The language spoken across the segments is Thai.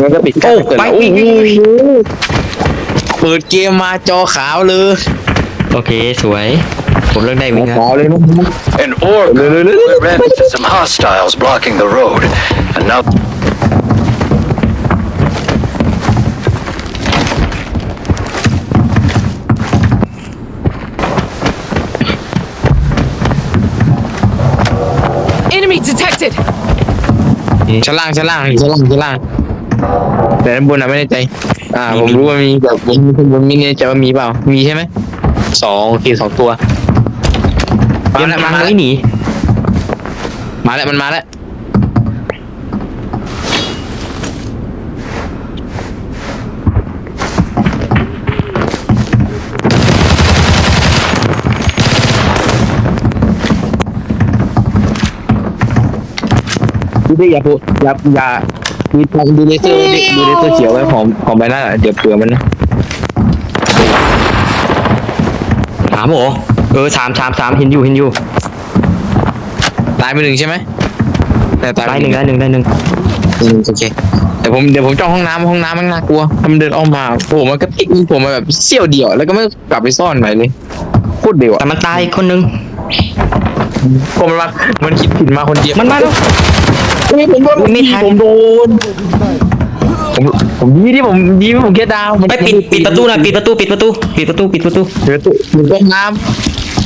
มันก็ปิดโอ้เกิดไปแล้ววิ่งวิ่งวิ่งเปิดเกมมาจอขาวเลย โอเคสวย ผมเลิกได้วิ่งครับขาวเลยนะ An orc ran into some hostiles blocking the road, and now ชั้นล่างชั้นล่างชั้นล่างชั้นล่าง แต่ด้านบนอะไม่แน่ใจ อ่า ผมรู้ว่ามีแต่ผมข้างบนไม่แน่ใจว่ามีเปล่า มีใช่ไหมสองโอเคสองตัวเตรียมมาแล้วทางมาแล้วไม่หนีมาแล้วมันมาแล้วพี่ได้อย่าพูดอย่าอย่า มีทางดูเลเซอร์ดิดูเลเซอร์เขียวไว้ของของใบหน้าอะเดี๋ยวเผื่อมันนะถามโอเออสามสามสามเห็นอยู่เห็นอยู่ตายไปหนึ่งใช่ไหมแต่ตายได้ไปหนึ่งได้หนึ่งได้หนึ่งอืมโอเคแต่ผมเดี๋ยวผมจ้องห้องน้ำห้องน้ำมันน่ากลัวทำเดินออกมาโอ้โหมันก็พลิกผมมาแบบเสี้ยวเดียวแล้วก็ไม่กลับไปซ่อนไหนเลยโคตรเดียวแต่อะมันตายคนหนึงผมมันมามันคิดผิดมาคนเดียวมันมาแล้วเฮ้ย ผมโดนอุ๊ยไม่ทัน ผมโดนผมผมดีที่ผมดีที่ผมแค่ดาวมันไปปิดปิดประตูหน่อยปิดประตูปิดประตูปิดประตูปิดประตูเดี๋ยวตู้อยู่ห้องน้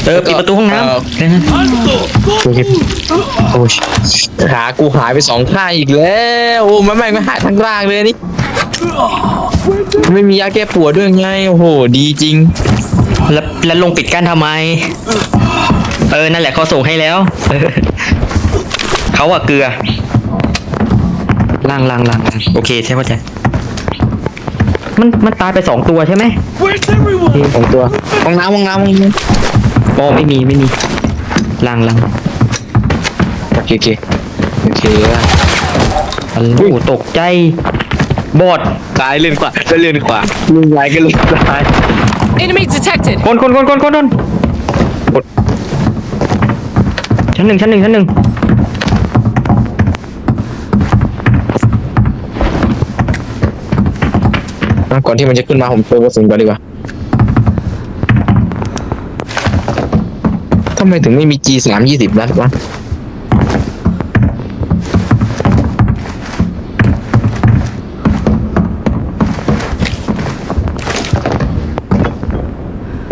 เออปิดประตูห้องน้เออำแค่นั้นำโอเคโอ้ยขากูหายไปสองข้างอีกแล้วโอ้มันไม่งไม่หายทั้งร่างเลยนี่ไม่มียาแก้ปวดด้วยไงโอ้โหดีจริง แล้วแล้วลงปิดกั้นทำไม เออนั่นแหละเขาส่งให้แล้วเออเขาอะเกลือ ล่างล่างล่างล่างโอเคใช่เข้าใจมันมันตายไปสองตัวใช่ไหมสองตัวห้องน้ำห้องน้ำห้องน้อ๋อไม่มีไม่มีล่างล่างำโอเคโอเคโอเคฮัลโหลตกใจบอดซ้ายเลื่อนขวาก็เลื่อนขวาเลื่อนซ้ายก็เลื่อนซ้าย Enemy detected. คนคนคนคนคนคนชั้นหนึ่งชั้นหนึ่งชั้นหนึ่ง ก่อนที่มันจะขึ้นมาผมเติมกระสุนก่อนดีกว่าทำไมถึงไม่มี G สามยี่สิบนัดวะ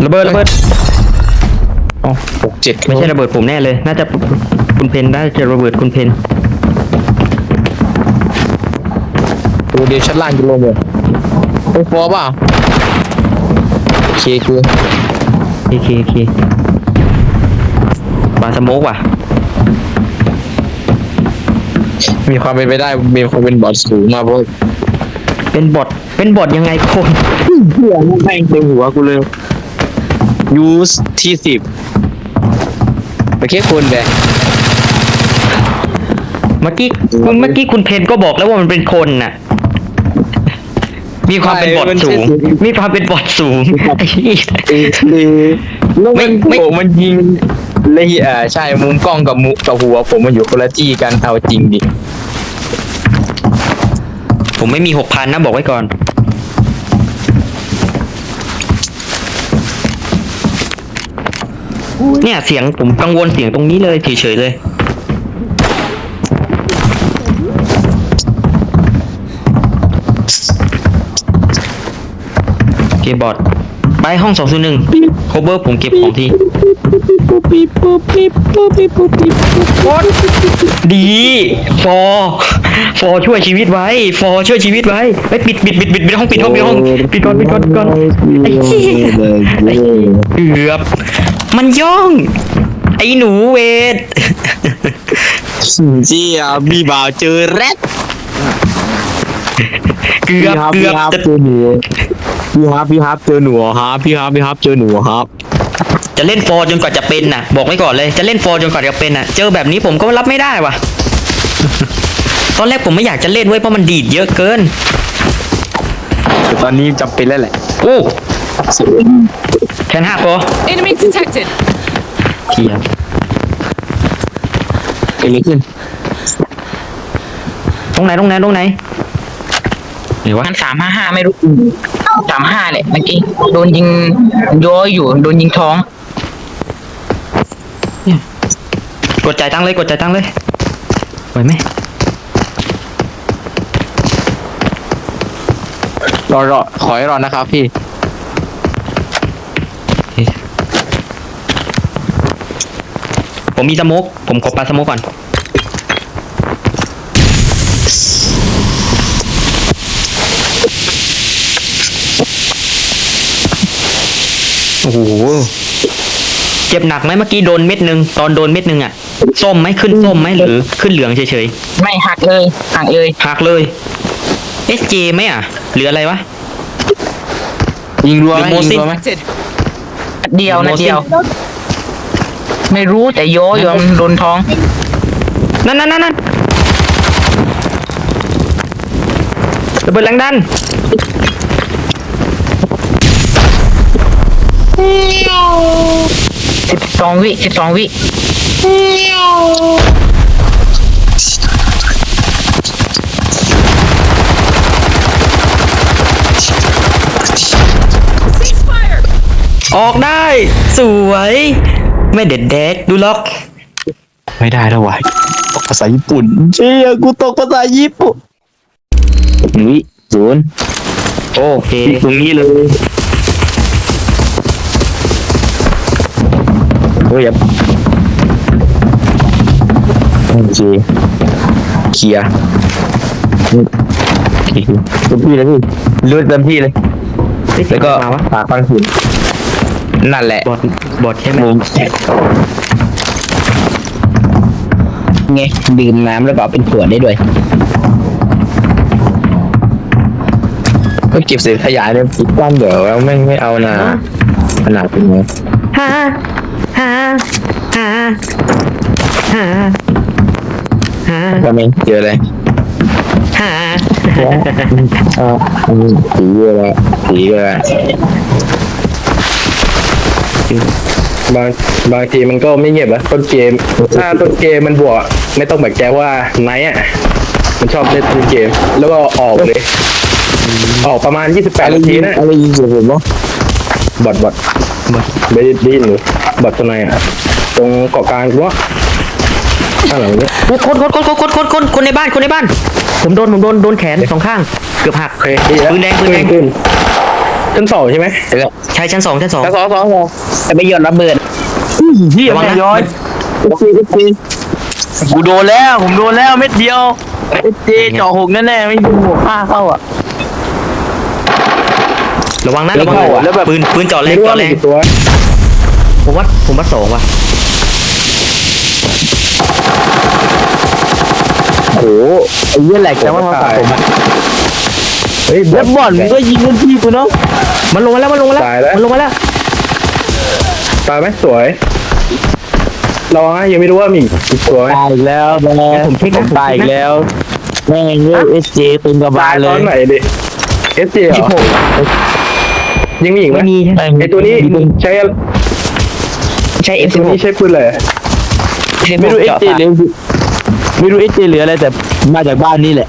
ระเบิดระเบิดอ๋อหกเจ็ดไม่ใช่ระเบิดผมแน่เลย น่าจะคุณเพนได้จะระเบิดคุณเพนตัวเดียวชั้นล่างจะลงเลย ไม่พอเปล่าโอเคคือเคเคเคปาสโมกว่ะ มีความเป็นไปได้มีความเป็นบอดสูงมากเพราะเป็นบอทเป็นบอทยังไงคนเพื่อนแม่งเต็มหัวกูเลยยูสที่สิบโอเคคนแดงเมื่อกี้คุณเมื่อกี้คุณเพนก็บอกแล้วว่ามันเป็นคนน่ะ มีความเป็นบอทสูง มีความเป็นบอทสูงไอ้เหี้ยเออแล้วไม่มันไม่โอ้มันยิงเลยอ่าใช่มุมกล้องกับมุมกับหัว ผมมันอยู่คนละที่กันเอาจริงดิผมไม่มีหกพันนะบอกไว้ก่อน เนี่ยเสียงผมกังวลเสียงตรงนี้เลยเฉยๆเลย เกมบอร์ดไปห้องสองศูนย์หนึ่งโคเบอร์ผมเก็บของทีดีฟอฟอช่วยชีวิตไว้ฟอช่วยชีวิตไว้ไปปิดปิดปิดปิดปิดห้องปิดห้องปิดห้องปิดก่อนปิดก่อนปิดก่อนไอ้เหี้ยไอ้เกือบมันย่อง ไอ้หนูเวทเจียมีบ่าวเจอแรดเกือบเกือบพี่ฮับจะ เจอหนูพี่ฮับพี่ฮับเจอหนูครับพี่ฮับพี่ฮับเจอหนูครับ จะเล่นฟอร์จนกว่าจะเป็นน่ะ บอกไว้ก่อนเลยจะเล่นฟอร์จนกว่าจะเป็นน่ะ เจอแบบนี้ผมก็รับไม่ได้ว่ะ ตอนแรกผมไม่อยากจะเล่นเว้ยเพราะมันดีดเยอะเกินแต่ตอนนี้จำเป็นแล้วแหละโอ้แคนห้าพอ Enemy detected. เทียบเกิดอะไรขึ้น ตรงไหนตรงไหนตรงไหนไหนวะมันสามห้าห้าไม่รู้ สามห้าแหละเมื่อกี้โดนยิงย้อยอยู่โดนยิงท้อง กดจ่ายตังค์เลยกดจ่ายตังค์เลยไหวไหมรอรอขอให้รอนะครับพี่ ผมมีสโมกผมขอปาสโมกก่อน โอ้โหเจ็บหนักไหมเมื่อกี้โดนเม็ดหนึ่งตอนโดนเม็ดหนึ่งอะส้มไหมขึ้นส้มไหมหรือขึ้นเหลืองเฉยไม่หักเลยหักเลยๆหักเลย SJ ไหมอะหรืออะไรวะ ยิงรัวไหมหรือโมซิยิงนรัวไหม Detected. นัดเดียวโมนัดซินเดียว ไม่รู้แต่โยอยู่มันโดนท้อง นั่นนั่นนั่นนั่นระเบิดแรงดัน สิบสองวิสิบสองวิออกได้ สวย ไม่เด็ดแดกดูล็อก ไม่ได้แล้ววะตกภาษาญี่ปุ่นเชี่ยกูตกภาษาญี่ปุ่นหนึ่งวิศูนย์โอเคตรงนี้เลย โอ้ยอย่าโอเคเคลียร์โอเคเต็มที่เลยพี่รู้เต็มที่เลย แล้วก็มาวะปากฟังหินนั่นแหละ บอดบอดใช่ไหมมุมไงดื่มน้ำแล้วก็เอาเป็นขวดได้ด้วย ก็เก็บเศษขยะเนี่ยปิดกว้านเดี๋ยวแล้วไม่ไม่เอานะขนาดเป็นไงฮ่า ฮ่าฮ่าฮ่าฮ่าว่าไม่เจออะไรฮ่าอ่าสีอะไรสีอะไรบางบางทีมันก็ไม่เงียบอะต้นเกม ถ้าต้นเกมมันบวกไม่ต้องแบกใจว่าไนท์อะมันชอบเล่นต้นเกม แล้วก็ออกเลย ออกประมาณ 28นาทีนะอะไรยิงเสียผมวะบอดบอด บอดได้ได้ยินหรือบอดตัวไหนอะตรงเกาะกลางกูว่าข้างหลังเนี้ยคนคนคนคนคนคนคนคนในบ้านคนในบ้าน ผมโดนผมโดนโดนแขนสองข้าง เกือบหักโอเคดีแล้วปืนแดงปืนแดงขึ้นชั้นสองใช่ไหมใช่ชั้นสองชั้นสองชั้นสองสองสองแต่ไปหยดระเบิดพี่ระวังนะย้อยกูโดนแล้ว ผมโดนแล้วเม็ดเดียวเจเจาะหกแน่ๆไม่ยิงหัวผ้าเข้าอะ ระวังนะระวังไม่เข้าอะแล้วแบบปืนปืนเจาะแรไม่งรู้เจาะว่าแรมีงกี่ตัวผมว่าผมว่าสองว่ะโอ้โหไอ้เหี้ยแหลกแต่ว่ามาตัดผมอะเฮ้ยบอแล้ดวบอลมึงก็ยิงกันพี่กูเนาะมันลงมาแล้วมันลงมาแล้วตายแล้วมันลงมาแล้วตายไหมสวยรอนะยังไม่รู้ว่ามีอีกตัวไหมตายอีกแล้วแม่ผมเช็คตายอีกแล้วแม่งเลือกเอสเจตึงกระบาตาลยเลตอนยไหนดิเอสเจเหรอ ยังมีอีกไหมไม่มีใช่ไหมไอตัวนี้ใช้ใช้ ไอเอฟตัวนี้ใช้ปืนอะไรไม่รู้เอสเจเหลือไม่รู้เอสเจเหลืออะไรแต่มาจากบ้านนี่แหละ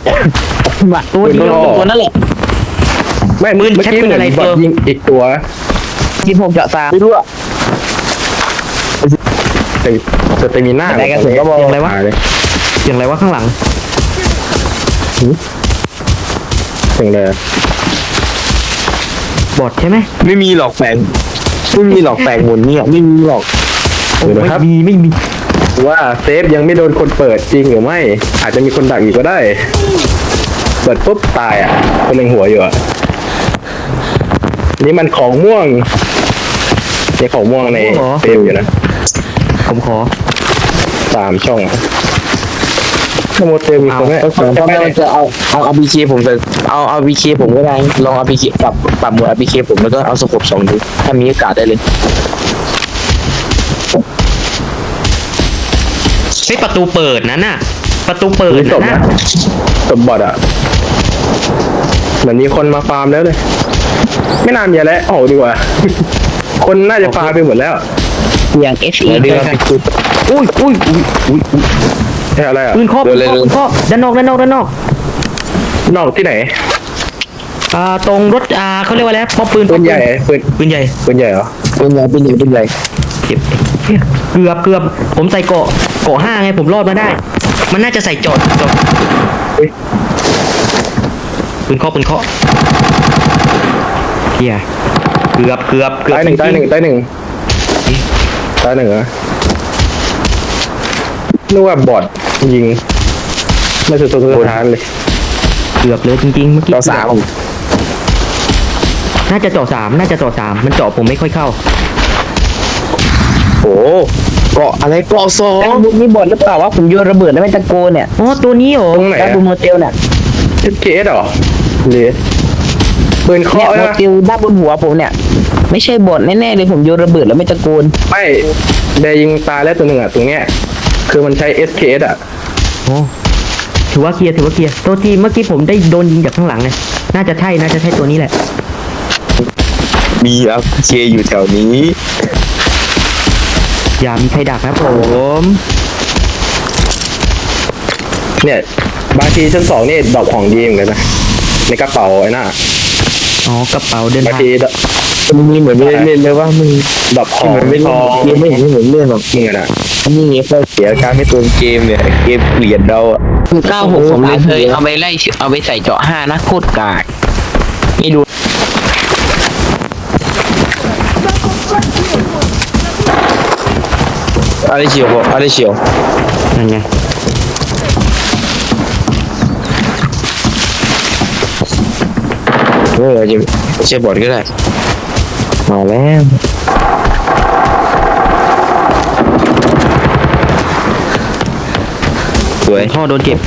มาตัวนี้ตัวนั่นแหละ ไม่ปืเมื่นอใช้กี้ปืนเหมือะไรอนบอตัดวยิงอีกตัวสิบหกเจาะสาม ไม่รู้อะแต่แต่แต่มีหน้าไหนกระสุนก็บอกตายเลยเสียงอะไรวะข้างหลังเสียงเลย บอดใช่ไหมไม่มีหรอกแปลงไม่มีหรอกแปลงหมุนเนี่ยไม่มีหรอกเดี๋ยวนะครับไม่มีไม่มีว่าเซฟยังไม่โดนคนเปิดจริงหรือไม่ อาจจะมีคนดักอีกก็ได้ เปิดปุ๊บตายอะคนเล็งหัวอยู่อะนี่มันของม่วงนี่ของม่วงในเซฟอยู่นะผมขอสามช่องถ้าโมเต็มตรงเนี้ยก็ผมก็จะเอาเอาอาบีเคผมจะเอาเอาบีเคผมก็ได้ลองอาบีเคปรับปรับหมวดอาบีเคผมแล้วก็เอาสกบสองดูถ้ามีโอกาสได้เลยเฮ้ยประตูเปิดนั่นน่ะ ประตูเปิดนั่นนะน่ะศพบอดอะเหมือนมีคนมาฟาร์มแล้วเลย ไม่นานอย่าแล้วออกดีกว่า คนน่าจะฟาร์มไปหมดแล้ว อย่างเอฟอีแล้วเดือนอุ้ยอุ้ยอุ้ยอุ้ย อุ้ยใช่อะไรอะปืนเคาะปืนเคาะปืนเคาะด้านนอกด้านนอกด้านนอกนอกที่ไหน อ่าตรงรถอ่าเขาเรียกว่าอะไรป้อมปืนปืนใหญ่ปืนปืนใหญ่ปืนใหญ่เหรอเป็นไงเป็นไงเป็นไงเก็บเกือบเกือบผมใส่เกาะเกาะห้าไงผมรอดมาได้ มันน่าจะใส่จอดจอดเฮ้ยปืนเคาะปืนเคาะเฮียเกือบเกือบเกือบตายหนึ่งตายหนึ่งตายหนึ่งตายหนึ่งเหรอนึกว่าบอด ยิงไม่สุดตัวสุดท้ายเลยเกือบเลยจริงๆเมื่อกี้ต่อสามน่าจะเจาะสามน่าจะเจาะสามมันเจาะผมไม่ค่อยเข้า โอ้เกาะอะไรเกาะสอแต่งบุญมีบทหรือเปล่าว่าผมโยนระเบิดแล้วไม่ตะโกนเนี่ยอ๋อตัวนี้เหรอตรงไหนด้าอะบูโมเตลเนี่ยเคสเหรอหรือปืนเนี่ยเคาะโมนะเตลด้านบนหัวผมเนี่ย ไม่ใช่บทแน่ๆเลยผมโยนระเบิดแล้วไม่ตะโกนไม่ได้ยิงตายแล้วตัวหนึ่งอะตรงเนี้ย คือมันใช้ SKS อะโอ้ถือว่าเคลียร์ถือว่าเคลียร์ตัวทีเมื่อกี้ผมได้โดนยิงจากข้างหลังไงน่าจะใช่น่าจะใช่ตัวนี้แหละ มีครับเคอยู่แถวนี้ อย่ามีใครดักนะผม เนี่ยบางทีชั้นสองนี่ดอกของดีเหมือนกันนะในกระเป๋าไอ้น่ะอ๋อกระเป๋าเดินบางทางทีดมึงเหมือนไม่ได้เล่นเลยว่ามึงดอกของเหมือนไม่ทเล่นองเกมไม่เห็นเหมือนเล่นหรอกมึงอะนะนี่ไงข้อ เสียการไม่ตัวเกมเนี่ยเกมเกลียดเราอะเก้าหกผมเลยเคยเอาไปไล่เอาไปใส่เจาะห้านะโคตรกากไม่ดูอะไรเฉียวออะไรเฉียวนั่นไงเออจะไม่ใช่บอดก็ได้มาแล้ว สวยท่อโดนเก็บ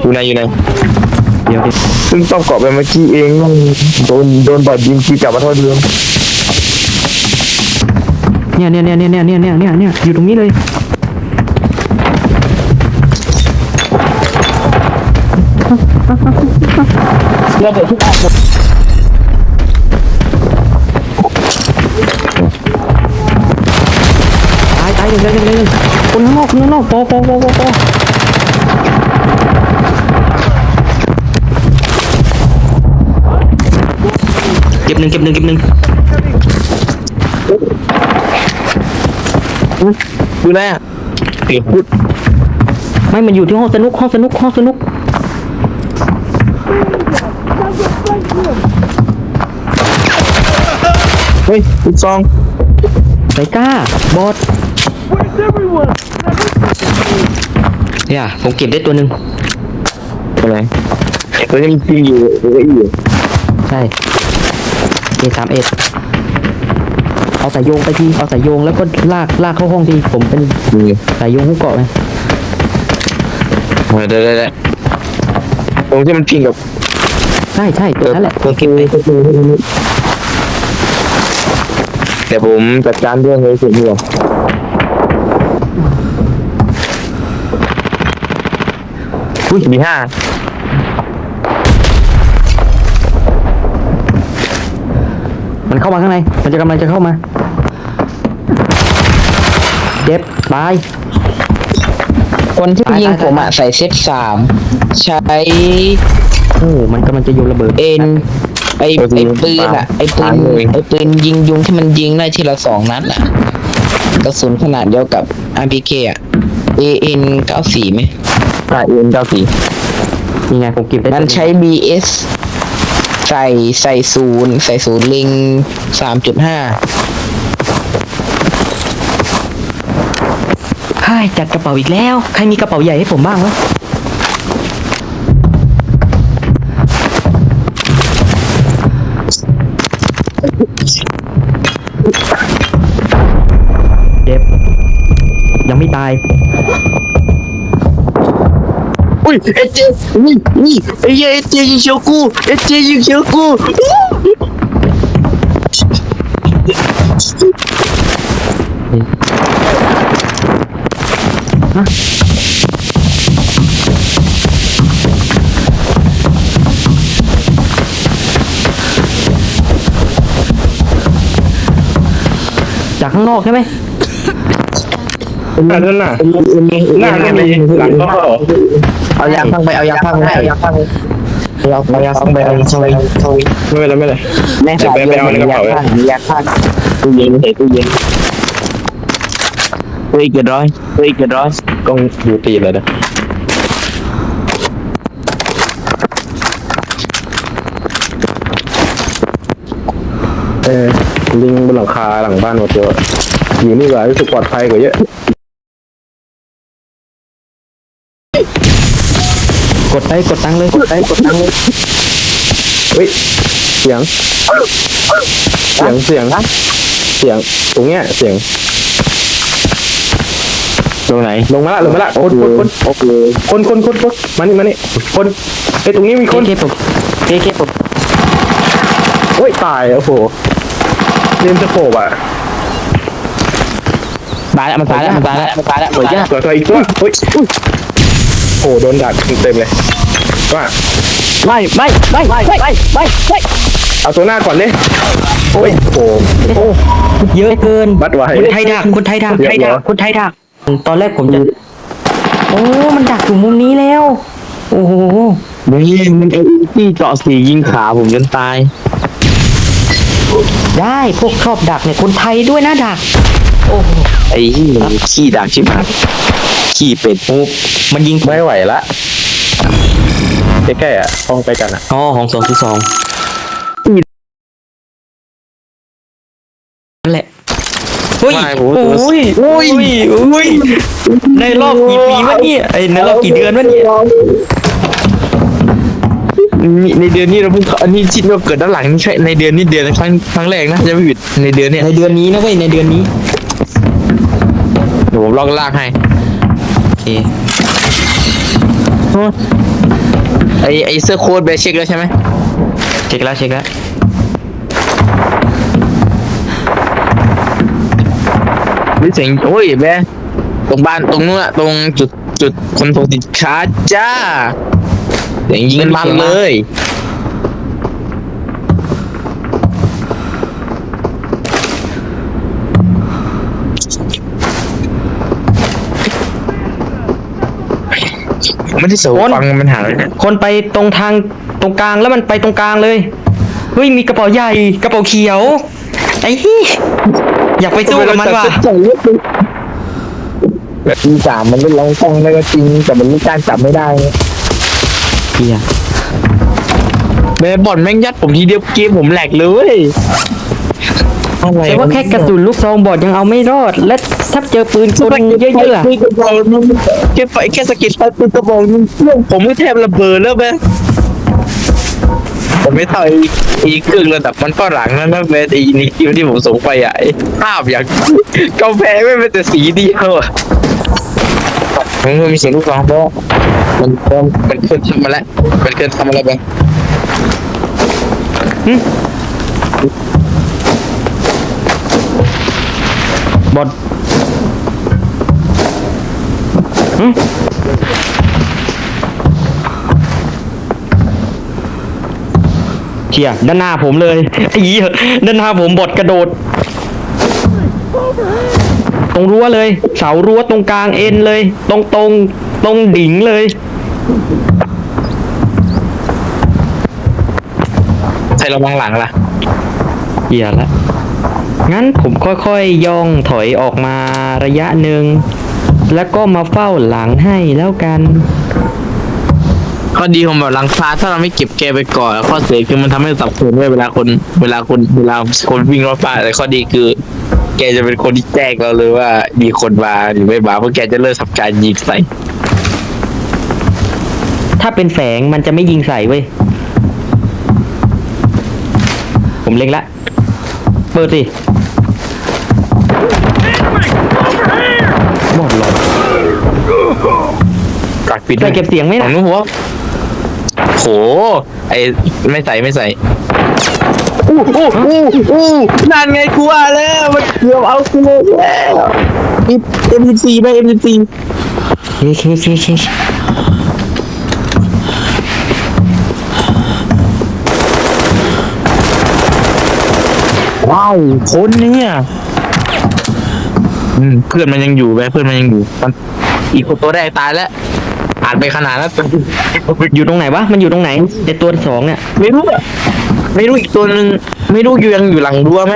อยู่ไหนอยู่ไหนเดี๋ยวดิเพิ่งต้องเกาะไปเมื่อกี้เองโดนโดนบอดยิงทีกลับมาเท่าเดิมเนี่ยเนี่ยเนี่ยเนี่ยเนี่ยเนี่ยเนี่ยเนี่ยอยู่ตรงนี้เลยระเบิดทุกอัน ยตายเร็วเร็วเร็วเร็วคนข้างนอกคนข้างนอกปอปอปอปอปอเก็บหนึ่งเก็บหนึ่งเก็บหนึ่งอยู่ไหนอะเก็บพูดไม่มันอยู่ที่ห้องสนุกห้องสนุกห้องสนุกเฮ้ยลูกซองไซก้าบอส เนี่ยผมเก็บได้ตัวหนึ่งอะไรตัวนี้มันตีอยู่เอออยู่ใช่เอสามเอสเอาสายโยงไปทีเอาสายโยงแล้วก็ลากลากเข้าห้องทีผมเป็นนี่สายโยงหุ้กเกาะไงเดี๋ยวเดี๋ยวเดี๋ยวตรงที่มันพิงกับใช่ใช่ตัวนั้นแหละตัวคือตัวคือแต่ผมจัดการเรื่องเลยสุดเดีย อุ้ยมีห้ามันเข้ามาข้างใน มันจะกำลังจะเข้ามา เจ็บตาย คนที่ตายยิงตายผมอะใส่เซตสามใช้โอ้มันกำลังจะโยนระเบิด เอ็นไอไอปืนอะไอปืนไอปืนยิงยุงที่มันยิงได้ทีละสองนัดอะกระสุนขนาดเดียวกับ RPK อะ AN 94ไหม ตาเอ็นเก้าสี่นี่ไงผมเก็บได้มันใช้ BS ใส่ใส่ศูนย์ใส่ศูนย์ลิงสามจุดห้าใช่จัดกระเป๋าอีกแล้ว ใครมีกระเป๋าใหญ่ให้ผมบ้างวะเจ็บยังไม่ตาย อุ้ยเอเจนี่นี่ไอ้เหี้ยเอเจยิงเชียวกูเอเจยิงเชียวกูจากข้างนอกใช่ไหมอันนั้นน่ะหน้าก็มีหลังก็เอายาพังไปเอายาพังไปเอายาพังไปเอาเอายาพังไปเอายาพังไปเข้าไปไม่เป็นไรไม่เป็นไรแม่สายเย็นมียาพังมียาพังตู้เย็นใส่ตู้เย็นเฮ้ยเกิดร้อยเฮ้ยเกิดร้อยกล้องดูตีเลยนะเออลิงบนหลังคาหลังบ้านหมดตัวอยู่นี่กว่ารู้สึกปลอดภัยกว่าเยอะ กดไปกดตังค์เลยกดไปกดตังค์เลยเฮ้ยเสียง เสียงเสียงเสียงตรงเนี้ยเสียงตรงไหนลงมาละลงมาละคนคนคนโอเคคนคนคนคนมานี่มานี่คนไอ้ยตรงนี้มีเคคนเคผมเคเคผมโอ้ยตายโอ้โหเล่นสโคบอะตายแล้วมันตายแล้วมันตายแล้วมันตายแล้วมันตายแล้วตัวตัวอีกตัวเฮ้ยอุ้ยโอ้โหโดนดักเต็มเลยว่าไม่ไม่ไม่ไม่ไม่ไม่ไม่เอาตัวหน้าก่อนเลยโอ้ยโอ้โหเยอะเกินบัดไว้คนไทยดักคนไทยดักเรียบไทยดัร้กอยคนไทยดัก ตอนแรกผมจะโอ้ มันดักอยู่มุมนี้แล้ว โอ้โหนี่มันไอ้ที่เจาะสียิงขาผมจนตาย ได้พวกชอบดักเนี่ยคนไทยด้วยนะดัก โอ้โหไอ้ที่มันขี้ดักชิบหาย ขี้เป็ดโอ้มันยิงไม่ไหวละใกล้ๆอะห้องใกล้กันอะอ๋อของสองที่สองนั่นแหละเฮ้ยไม่ผมโอ้ยโอ้ยโอ้ยในรอบกี่ปีวะเนี่ยไอ้ยในรอบกี่เดือนวะเนี่ยนี่ในเดือนนี้เราเพิ่งอันนี้ชิดว่าเกิดด้านหลังนี่ใช่ในเดือนนี้เดือนครั้งครั้งแรกนะจะไม่ผิดในเดือนเนี้ยในเดือนนี้นะเว้ยในเดือนนี้เดี๋ยวผมลองลากให้ โอเคไอไอเสื้อโค้ทแบร์เช็คแล้วใช่ไหมเช็คแล้วเช็คแล้วรู้เสียงโอ้ยแบร์ตรงบ้านตรงนู้นอะตรงจุดจุดคนส่งสินค้าจ้าเสียงยิงมันเลย ไม่ได้เสวฟังมันหาเลยเนี่ยคนไปตรงทางตรงกลางแล้วมันไปตรงกลางเลย เฮ้ยมีกระเป๋าใหญ่กระเป๋าเขียว ไอ้ที่อยากไปสู้กับมันว่ะแบบมีสามมันได้ลองฟองได้ก็จริง แต่มันไม่กล้าจับไม่ได้เฮียแม่บอลแม่งยัดผมทีเดียวเกมผมแหลกเลยอะไรแต่ว่าแค่กระสุนลูกซองบอดยังเอาไม่รอด และ ถ้าเจอปืนกลเยอะๆอะแค่กระบอกนึงแค่ไฟแค่สกิดไฟปืนกระบอกนึงเครื่องผมก็แทบระเบิดแล้วแม่ผมไม่เท่าไอ้ไอีเครื่องระดับมันก็หลังนั่นนะแม่ไอ้นี่คิวที่ผมส่งไปอะไอ้ภาพอย่างกาแฟไม่เป็นแต่สีเดียวอะมันมีเสียงลูกซองเพราะมันมันมันเคยทำมาแล้วมันเคยทำอะไรไปบอด เชียด้านหน้าผมเลยไอ้เหี้ยด้านหน้าผมบอดกระโดด ตรงรั้วเลย เสารั้วตรงกลางเอ็นเลย ตรงตรงตรงดิ่งเลยใครระวังหลังล่ะเหี้ยละงั้นผมค่อยๆย่องถอยออกมาระยะหนึ่ง แล้วก็มาเฝ้าหลังให้แล้วกัน ข้อดีของแบบหลังคาถ้าเราไม่เก็บแกไปก่อนข้อเสียคือมันทำให้สับสนเว้ยเวลาคนเวลาคนเวลาคนวิ่งรอบฟ้าแต่ข้อดีคือ แกจะเป็นคนที่แจ้งเราเลยว่า มีคนมาหรือไม่มาเพราะแกจะเริ่มทำการยิงใส่ ถ้าเป็นแสงมันจะไม่ยิงใส่เว้ยผมเล็งละ เปิดสิ หมดหรอกักปิดใส่เก็บเสียงไหมขอล่ะงนู้นหัวโห ไอไม่ใส่ไม่ใส่อู้อู้อู้อู้นั่นไงกูว่าแล้วมันเกือบเอากูแล้วเอ็มสิบสี่ไปเอ็มสิบสี่เคเคเคเคว้าวคนเนี่ย อืมเพื่อนมันยังอยู่ไหมเพื่อนมันยังอยู่มันอีกคนตัวแรกตายแล้วอ่านไปขนาดนั้นอยู่ตรงไหนวะ มันอยู่ตรงไหนไอตัวสองเนี่ย ไม่รู้อะไม่รู้อีกตัวหนึ่งไม่รู้อยู่ยังอยู่หลังรั้วไหม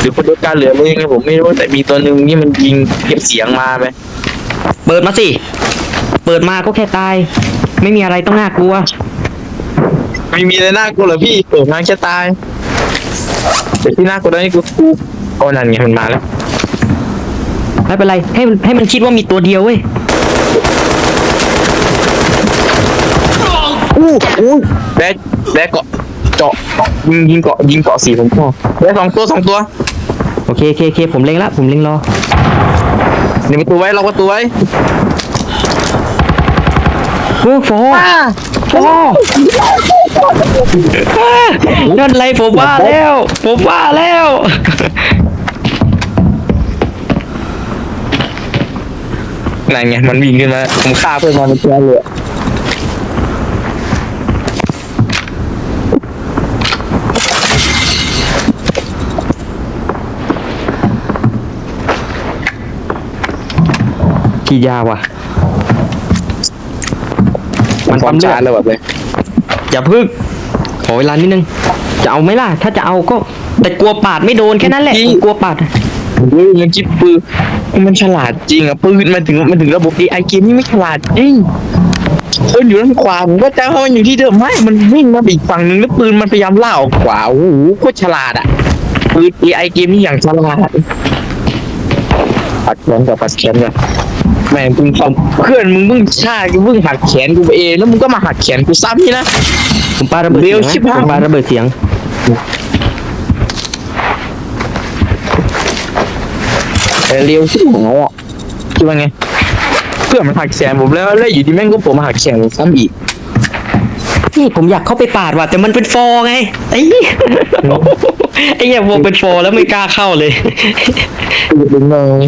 หรือคนตัวการเหลือมือยังไงผมไม่รู้แต่มีตัวหนึ่งที่มันยิงเก็บเสียงมาไหมเปิดมาสิ เปิดมาก็แค่ตาย ไม่มีอะไรต้องน่ากลัว ไม่มีอะไรน่ากลัวเหรอพี่เปิดมาแค่ตายแต่ที่น่ากลัวนี่คือโอ้นั่นไงมันมาแล้ว ไม่เป็นไร ให้มันให้มันคิดว่ามีตัวเดียวเว้ยอู้อู้แบกแบกเกาะเจาะยิงยิงเกาะยิงเกาะสีผมพ่อแบกสองตัวสองตัว โอเคโอเคโอเคผมเล็งละผมเล็งรอหนึ่งประตูไว้ล็อกประตูไว้โอ้โฟโฟนั่นไรผมว่าแล้ว ผมว่าแล้ว นั่นไงมันวิ่งขึ้นมาผมฆ่าเพื่อนมันเป็นแค่เลยกี่ยาว่ะ มันความช้าเลยแบบเลยอย่าพึ่งขอเวลานิดนึง จะเอาไหมล่ะ ถ้าจะเอาก็ แต่กลัวปาดไม่โดนแค่นั้นแหละผมกลัวปาด เฮ้ยมันคิดปืน มันฉลาดจริงอะปืนมันถึงมันถึงระบบ AI เกมนี่ไม่ฉลาดจริงคนอยู่ด้านขวาผมก็จะให้มันอยู่ที่เดิมไม่มันวิ่งมาอีกฝั่งหนึ่งแล้วปืนมันพยายามล่าออกขวาโอ้โหโคตรฉลาดอะปืน AI เกมนี่อย่างฉลาดปัดแขนกับปัดแขนกับแม่งมึงทำเพื่อนมึงมึงชากูมึงหักแขนกูไปเองแล้วมึงก็มาหักแขนกูซ้ำนี่นะผมปาระเบิดเร็เสียวงชิบนะหายผมปาระเบิดเสียง แต่เร็วชิบหายอะคิดว่าไง เพื่อนมันหักแขนผมแล้วแล้วอยู่ดีแม่งก็ผมมาหักแขนผมซ้ำอีกนี่ผมอยากเข้าไปปาดว่ะแต่มันเป็นฟอร์ไงไอ้เหี้ยไอ้เหี้ยพอเป็นฟอร์แล้วไม่กล้าเข้าเลยดึงเลย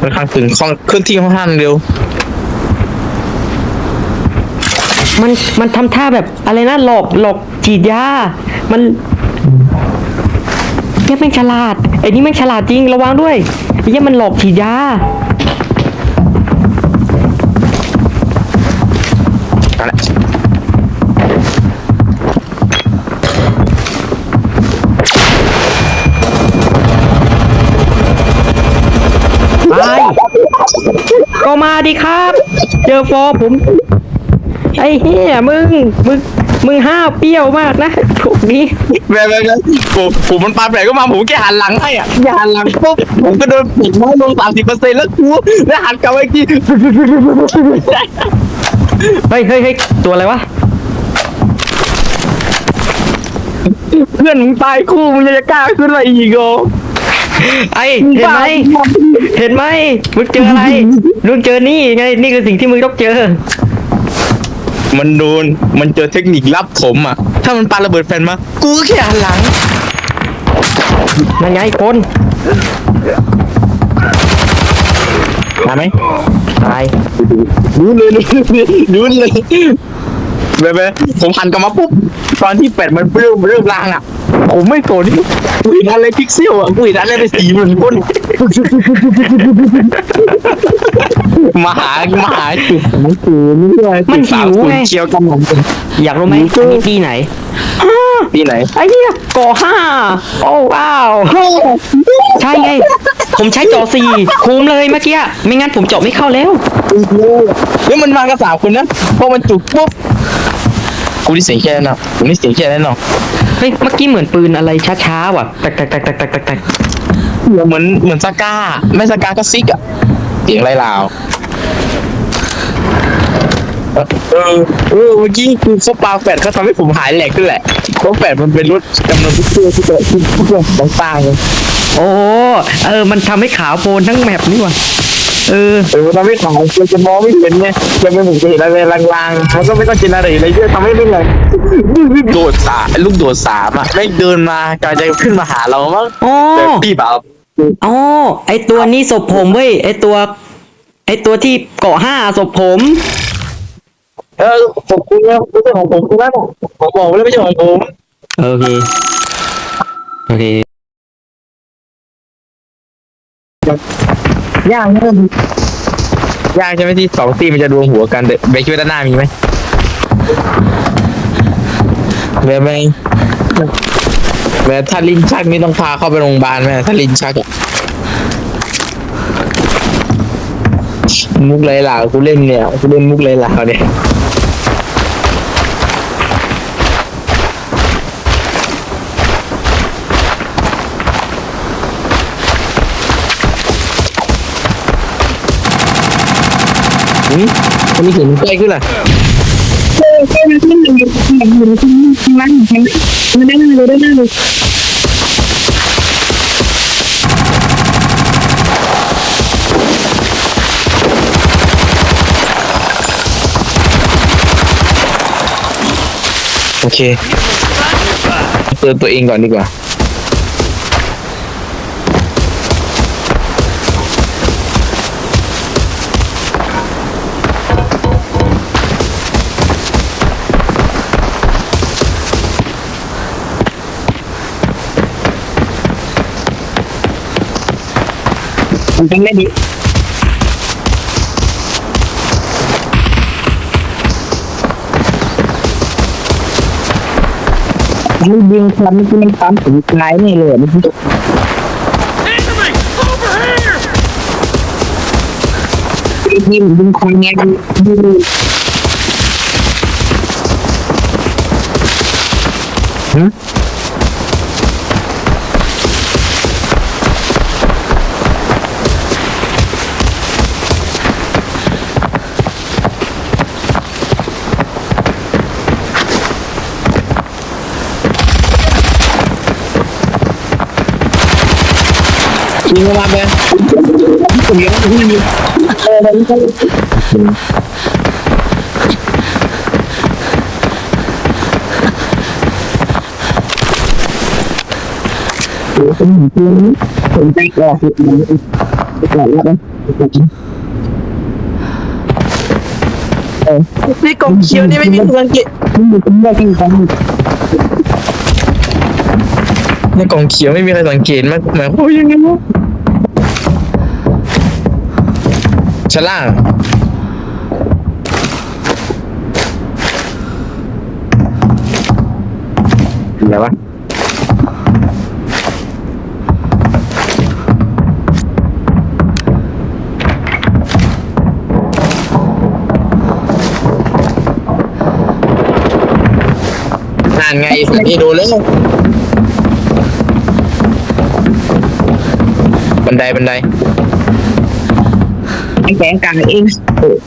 มันข้างถึงห้องเคลื่อนที่ห้องห้างเร็ว มันมันทำท่าแบบอะไรนะหลอกหลอกฉีดยามันเนี่ยแม่งฉลาด ไอ้นี่ม่งฉลาดจริงระวังด้วยไอ้เนี่ยมันหลอกฉีดยาไปก็มาดิครับ เจอฟอผม ไอ้เหี้ยมึง มึง มึงห้าวเปรี้ยวมากนะพวก นี้แบบแบบแบบผมผมมันปาแผลก็มาผมแค่หันหลังให้อะแค่หันหลังปุ๊บผมก็โดนปิดไม้ลงสามสิบเปอร์เซ็นต์แล้วกูแล้วหันกลับมาอีกทีเฮ้ยเฮ้ยเฮ้ยตัวอะไรวะ เพื่อนมึงตายคู่มึงยังจะกล้าขึ้นมาอีกเหรอไอ้เห็นไหมเห็นไหมมึงเจออะไรมึงเจอนี่ไงนี่คือสิ่งที่มึงต้องเจอ มันโดน มันเจอเทคนิคลับผมอะ ถ้ามันปาระเบิดแฟนมา กูก็แค่หันหลัง นั่นไงคนมาไหมตายดูเลยดูเลยแบบแบบผมหันกลับมาปุ๊บ ตอนที่แปดมันเริ่มเริ่มลางอะ ผมไม่โกรธนี่กูเห็นอะไรพิกเซลอะกูเห็นอะไรเป็นสีเหมือนคนมาหามาหาจุดสามศูนย์ด้วยมันหิวไงเคียวกันหมดอยากรู้ไหมอันนี้ที่ไหนที่ไหนไอ้เหี้ยก่อห้าโอ้ว้าวใช่ไง ผมใช้จอสี่คุ้มเลยเมื่อกี้ไม่งั้นผมเจาะไม่เข้าแล้วแล้วมันมากันสามคนนะพอมันจุกปุ๊บกูนี่เสียงแค่นั้นเนาะกูนี่เสียงแค่นั้นเนาะ เฮ้ยเมื่อกี้เหมือนปืนอะไรช้าๆว่ะแตกแตกแตกแตกแตกแตกแตกเหมือนเหมือนสกาไม่สกาก็ซิกอะเสียงไรลาวเออเออเมื่อกี้คือเขาปาแฟดเขาทำให้ผมหายแหลกขึ้นแหละเพราะแฟดมันเป็นรถจำนวนพิเศษที่เกิดขึ้นทุกคนต้องตางเลยโอ้เออ มันทำให้ขาวโพลนทั้งแมปนี่ว่ะ เออเออมันทำให้ขายมันจะมองไม่เห็นไงจะเป็นผมจะเห็นอะไรลางๆมันก็ไม่ต้องจินอะไรอะไรเยอะทำให้ไม่เลยโดดสามลูกโดดสามอะไม่เดินมากำลังจะขึ้นมาหาเรามั้งอ๋อแต่พี่เปล่าอ๋อไอตัวนี้ศพผมเว้ยไอตัว ไอตัวที่เกาะห้าศพผม เออผมคุณเนี่ยไม่ใช่ของผมคุณแม่ผมผมบอกแล้วไม่ใช่ของผมโอเคโอเค ยากเริ่มยากใช่ไหมที่สองตีมันจะรวมหัวกันเดเบรคิดว่าด้านหน้ามีไหมเบไหมเบบถ้าลิ้นชักนี่ต้องพาเข้าไปโรงพยาบาลไหมถ้าลิ้นชักมุกไรหล่ากูเล่นเนี่ยกูเล่นมุกไรหล่าเนี่ย อืมคนนี้เห็นใกล้ขึ้นล่ะโอเคเตือนตัวเองก่อนดีกว่า มันเป็นไม่ดีมันยิงควันที่มันปั๊มถึงกลายนี่เลยมันยิงยิงควันเงี้ยยิง ยิงออกมาไปผมยังไม่ยิงเออมันก็ผมผมใจออกก่อนแล้วนี่กองเขียวนี่ไม่มีสังเกตผมผมได้ที่ฟังในกล่องเขียวไม่มีใครสังเกตมั้ยหมายความว่ายังไงวะ ชั้นล่าง อะไรวะนั่นไงสันนี่โดนแล้วบันไดบันได ไอ้แสงกลางเอง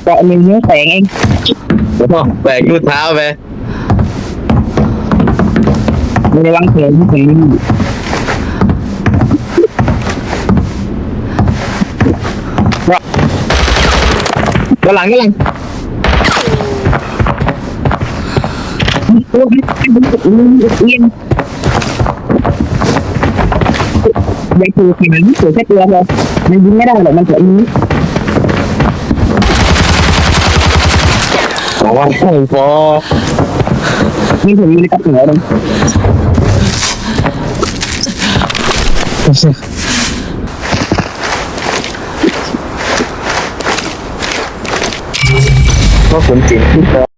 เกาะมีเนื้อแสงเองโอ้โหแบกรูดเท้าไปไม่ได้วางแผนที่แสงก็หลังก็หลังโอ้ยเอียนไม่คือขนาดนี้ถือแค่ตัวพอมันยิงไม่ได้หรอกมันจะยิงบอกว่าโอ้โหนี่ผมมีในกระเป๋าเลยว่าผมจริงที่พอ